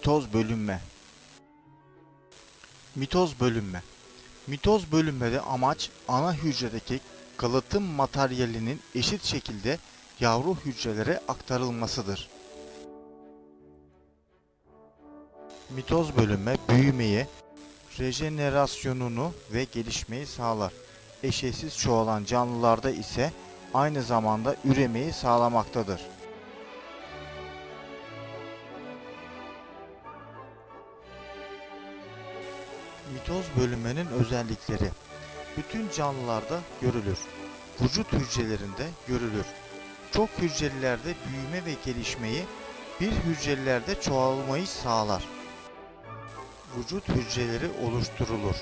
Mitoz bölünme. Mitoz bölünme. Mitoz bölünmede amaç ana hücredeki kalıtım materyalinin eşit şekilde yavru hücrelere aktarılmasıdır. Mitoz bölünme büyümeyi, rejenerasyonunu ve gelişmeyi sağlar. Eşeğsiz çoğalan canlılarda ise aynı zamanda üremeyi sağlamaktadır. Mitoz bölünmenin özellikleri bütün canlılarda görülür. Vücut hücrelerinde görülür. Çok hücrelilerde büyüme ve gelişmeyi, bir hücrelilerde çoğalmayı sağlar. Vücut hücreleri oluşturulur.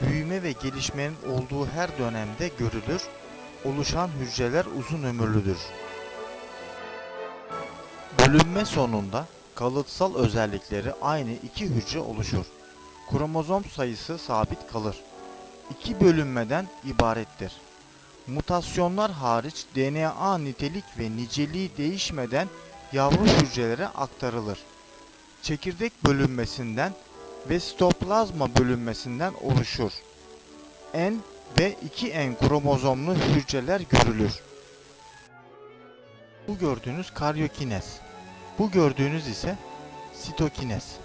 Büyüme ve gelişmenin olduğu her dönemde görülür. Oluşan hücreler uzun ömürlüdür. Bölünme sonunda kalıtsal özellikleri aynı iki hücre oluşur. Kromozom sayısı sabit kalır. İki bölünmeden ibarettir. Mutasyonlar hariç DNA nitelik ve niceliği değişmeden yavru hücrelere aktarılır. Çekirdek bölünmesinden ve sitoplazma bölünmesinden oluşur. N ve 2N kromozomlu hücreler görülür. Bu gördüğünüz karyokinez. Bu gördüğünüz ise sitokinez.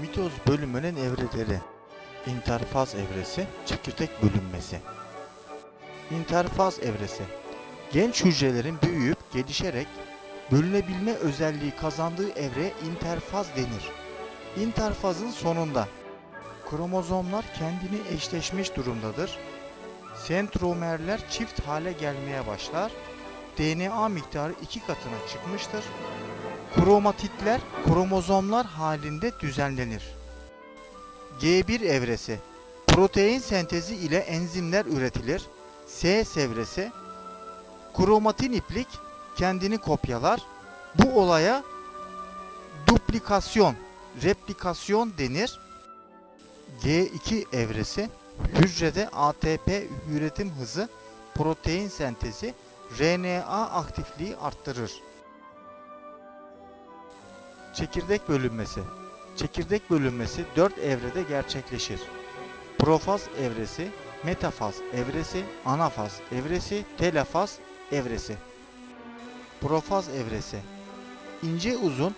Mitoz bölünmenin evreleri. İnterfaz evresi, çekirdek bölünmesi. İnterfaz evresi. Genç hücrelerin büyüyüp gelişerek bölünebilme özelliği kazandığı evreye interfaz denir. İnterfazın sonunda kromozomlar kendini eşleşmiş durumdadır. Sentromerler çift hale gelmeye başlar. DNA miktarı iki katına çıkmıştır. Kromatitler kromozomlar halinde düzenlenir. G1 evresi Protein sentezi ile enzimler üretilir. S evresi Kromatin iplik kendini kopyalar. Bu olaya duplikasyon, replikasyon denir. G2 evresi hücrede ATP üretim hızı, protein sentezi, RNA aktifliği arttırır. Çekirdek bölünmesi. Çekirdek bölünmesi 4 evrede gerçekleşir. Profaz evresi, metafaz evresi, anafaz evresi, telafaz evresi. Profaz evresi. İnce uzun,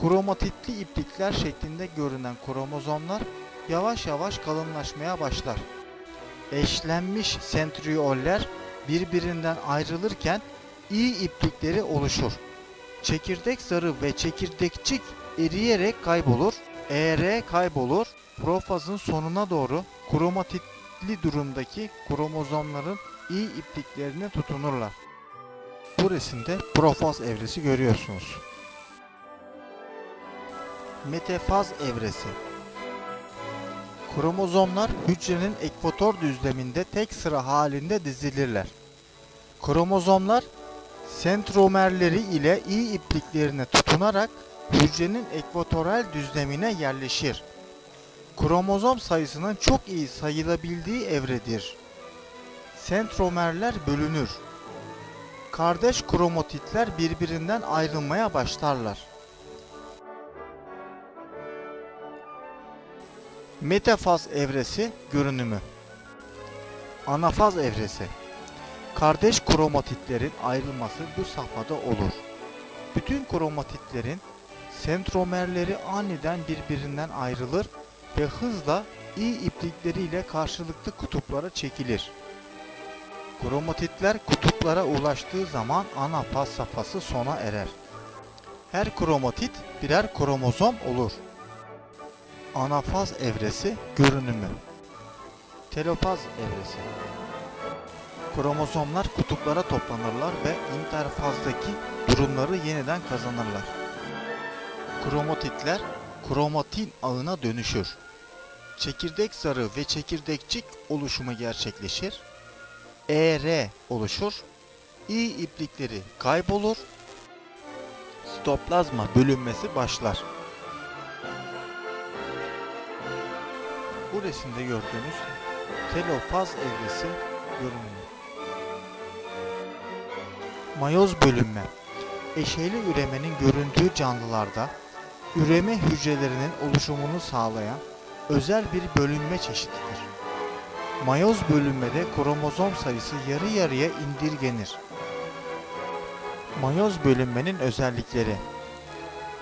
kromatitli iplikler şeklinde görünen kromozomlar yavaş yavaş kalınlaşmaya başlar. Eşlenmiş sentriyoller birbirinden ayrılırken iyi iplikleri oluşur. Çekirdek zarı ve çekirdekçik eriyerek kaybolur. ER kaybolur. Profazın sonuna doğru kromatitli durumdaki kromozomların iyi ipliklerine tutunurlar. Bu resimde profaz evresi görüyorsunuz. Metafaz evresi Kromozomlar hücrenin ekvator düzleminde tek sıra halinde dizilirler. Kromozomlar sentromerleri ile iyi ipliklerine tutunarak hücrenin ekvatoral düzlemine yerleşir. Kromozom sayısının çok iyi sayılabildiği evredir. Sentromerler bölünür. Kardeş kromatitler birbirinden ayrılmaya başlarlar. Metafaz evresi görünümü. Anafaz evresi. Kardeş kromatitlerin ayrılması bu safhada olur. Bütün kromatitlerin sentromerleri aniden birbirinden ayrılır ve hızla iyi iplikleriyle karşılıklı kutuplara çekilir. Kromatitler kutuplara ulaştığı zaman anafaz safhası sona erer. Her kromatit birer kromozom olur. Anafaz evresi görünümü. Telopaz evresi. Kromozomlar kutuplara toplanırlar ve interfazdaki durumları yeniden kazanırlar. Kromatitler kromatin ağına dönüşür. Çekirdek zarı ve çekirdekçik oluşumu gerçekleşir. ER oluşur. İ iplikleri kaybolur. Sitoplazma bölünmesi başlar. Bu resimde gördüğünüz telofaz evresi görünümü. Mayoz bölünme. eşeyli üremenin göründüğü canlılarda üreme hücrelerinin oluşumunu sağlayan özel bir bölünme çeşididir. Mayoz bölünmede kromozom sayısı yarı yarıya indirgenir. Mayoz bölünmenin özellikleri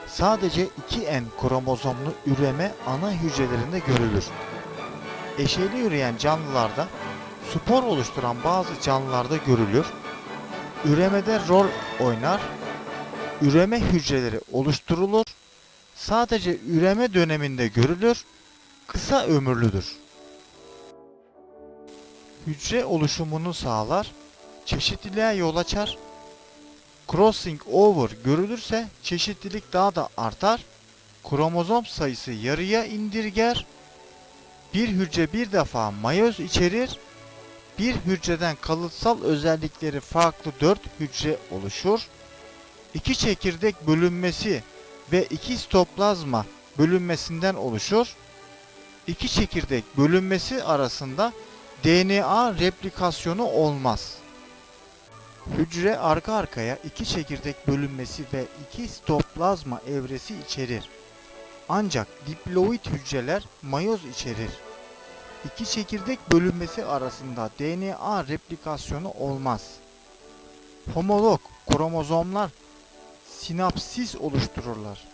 Sadece 2N kromozomlu üreme ana hücrelerinde görülür. Eşeyli üreyen canlılarda spor oluşturan bazı canlılarda görülür. Üremede rol oynar. Üreme hücreleri oluşturulur. Sadece üreme döneminde görülür. Kısa ömürlüdür. Hücre oluşumunu sağlar. Çeşitliliğe yol açar. Crossing over görülürse çeşitlilik daha da artar. Kromozom sayısı yarıya indirger. Bir hücre bir defa mayoz içerir. Bir hücreden kalıtsal özellikleri farklı 4 hücre oluşur. İki çekirdek bölünmesi ve iki sitoplazma bölünmesinden oluşur. İki çekirdek bölünmesi arasında DNA replikasyonu olmaz. Hücre arka arkaya iki çekirdek bölünmesi ve iki sitoplazma evresi içerir. Ancak diploid hücreler mayoz içerir. İki çekirdek bölünmesi arasında DNA replikasyonu olmaz. Homolog kromozomlar sinapsis oluştururlar.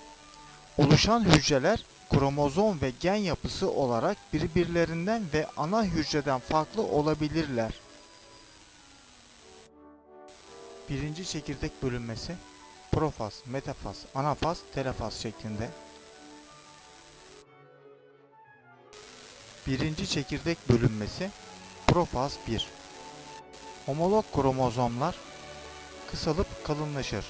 Oluşan hücreler kromozom ve gen yapısı olarak birbirlerinden ve ana hücreden farklı olabilirler. Birinci çekirdek bölünmesi profaz, metafaz, anafaz, telefaz şeklinde. Birinci çekirdek bölünmesi profaz 1. Homolog kromozomlar kısalıp kalınlaşır.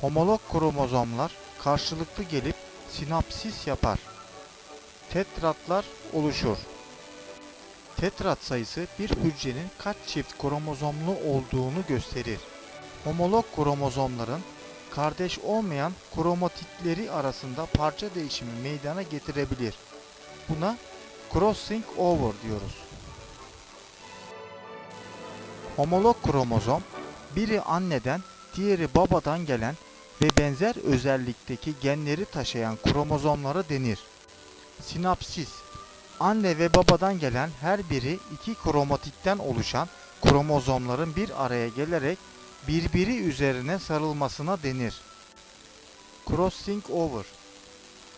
Homolog kromozomlar karşılıklı gelip sinapsis yapar. Tetratlar oluşur. Tetrat sayısı bir hücrenin kaç çift kromozomlu olduğunu gösterir. Homolog kromozomların kardeş olmayan kromatitleri arasında parça değişimi meydana getirebilir. Buna crossing over diyoruz. Homolog kromozom biri anneden, diğeri babadan gelen ve benzer özellikteki genleri taşıyan kromozomlara denir. Sinapsis Anne ve babadan gelen her biri iki kromatitten oluşan kromozomların bir araya gelerek birbiri üzerine sarılmasına denir. Crossing over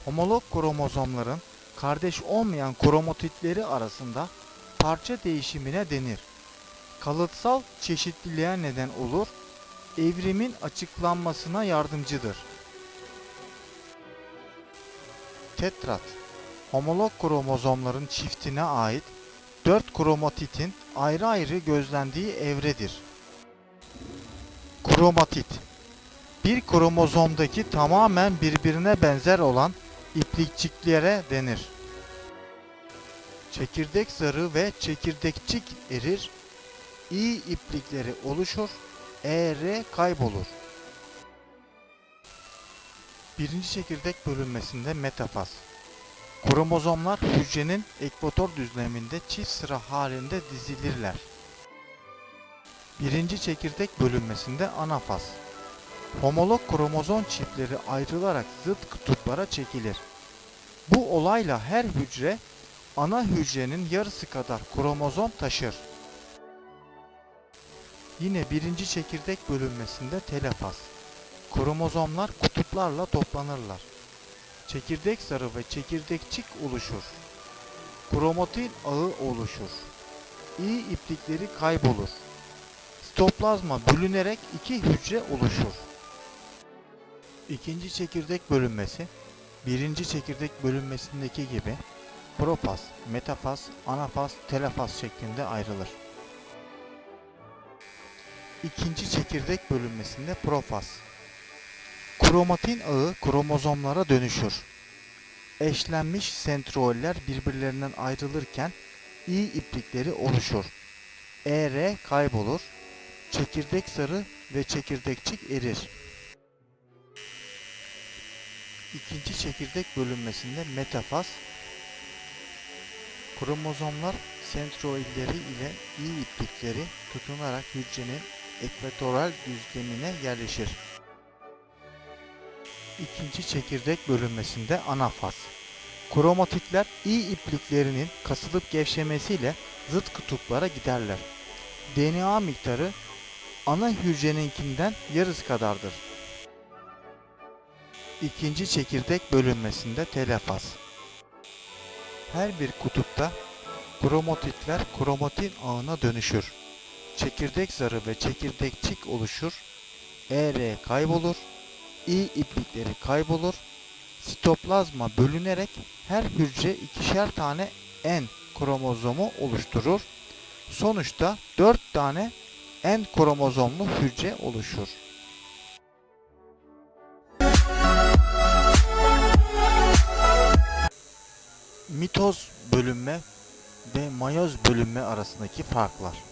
Homolog kromozomların kardeş olmayan kromatitleri arasında parça değişimine denir. Kalıtsal çeşitliliğe neden olur, evrimin açıklanmasına yardımcıdır. Tetrat Homolog kromozomların çiftine ait 4 kromatitin ayrı ayrı gözlendiği evredir. Kromatit Bir kromozomdaki tamamen birbirine benzer olan iplikçiklere denir. Çekirdek zarı ve çekirdekçik erir, İ iplikleri oluşur, ER kaybolur. Birinci çekirdek bölünmesinde metafaz. Kromozomlar hücrenin ekvator düzleminde çift sıra halinde dizilirler. Birinci çekirdek bölünmesinde anafaz. Homolog kromozom çiftleri ayrılarak zıt kutuplara çekilir. Bu olayla her hücre ana hücrenin yarısı kadar kromozom taşır. Yine birinci çekirdek bölünmesinde telefaz. Kromozomlar kutuplarla toplanırlar. Çekirdek zarı ve çekirdekçik oluşur. Kromatin ağı oluşur. İ iplikleri kaybolur. Sitoplazma bölünerek iki hücre oluşur. İkinci çekirdek bölünmesi, birinci çekirdek bölünmesindeki gibi profaz, metafaz, anafaz, telefaz şeklinde ayrılır. İkinci çekirdek bölünmesinde profaz. Kromatin ağı kromozomlara dönüşür. Eşlenmiş sentroller birbirlerinden ayrılırken İ iplikleri oluşur. ER kaybolur. Çekirdek sarı ve çekirdekçik erir. İkinci çekirdek bölünmesinde metafaz, kromozomlar sentroidleri ile İ iplikleri tutunarak hücrenin ekvatoral düzlemine yerleşir. ikinci çekirdek bölünmesinde ana faz. Kromatitler iyi ipliklerinin kasılıp gevşemesiyle zıt kutuplara giderler. DNA miktarı ana hücreninkinden yarısı kadardır. İkinci çekirdek bölünmesinde telefaz. Her bir kutupta kromatitler kromatin ağına dönüşür. Çekirdek zarı ve çekirdekçik oluşur. ER kaybolur. İ iplikleri kaybolur. Sitoplazma bölünerek her hücre ikişer tane N kromozomu oluşturur. Sonuçta 4 tane N kromozomlu hücre oluşur. Mitoz bölünme ve mayoz bölünme arasındaki farklar.